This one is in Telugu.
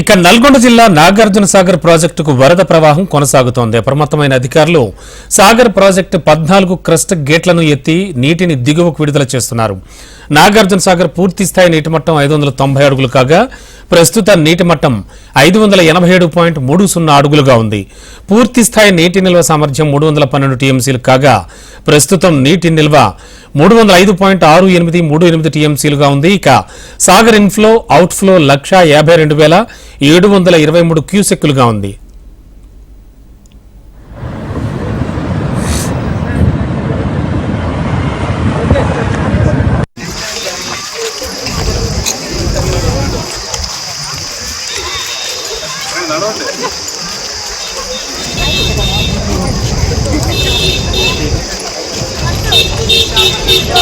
ఇక నల్గొండ జిల్లా నాగార్జున సాగర్ ప్రాజెక్టుకు వరద ప్రవాహం కొనసాగుతోంది. అప్రమత్తమైన అధికారులు సాగర్ ప్రాజెక్టు పద్నాలుగు క్రస్ట్ గేట్లను ఎత్తి నీటిని దిగువకు విడుదల చేస్తున్నారు. నాగార్జున సాగర్ పూర్తి స్థాయి నీటి మట్టం ఐదు వందల తొంభై అడుగులు కాగా ప్రస్తుత నీటి మట్టం ఐదు వందల ఎనభై ఏడు పాయింట్ మూడు సున్నా అడుగులుగా ఉంది. పూర్తి స్థాయి నీటి నిల్వ సామర్థ్యం మూడు వందల పన్నెండు టీఎంసీలు కాగా ప్రస్తుతం నీటి నిల్వ మూడు వందల ఐదు పాయింట్ ఆరు ఎనిమిది మూడు ఎనిమిది టీఎంసీలుగా ఉంది. ఇక సాగర్ ఇన్ఫ్లో అవుట్ఫ్లో లక్ష యాభై రెండు వేల ఏడు వందల ఇరవై మూడు క్యూసెక్కులుగా ఉంది. నడవండి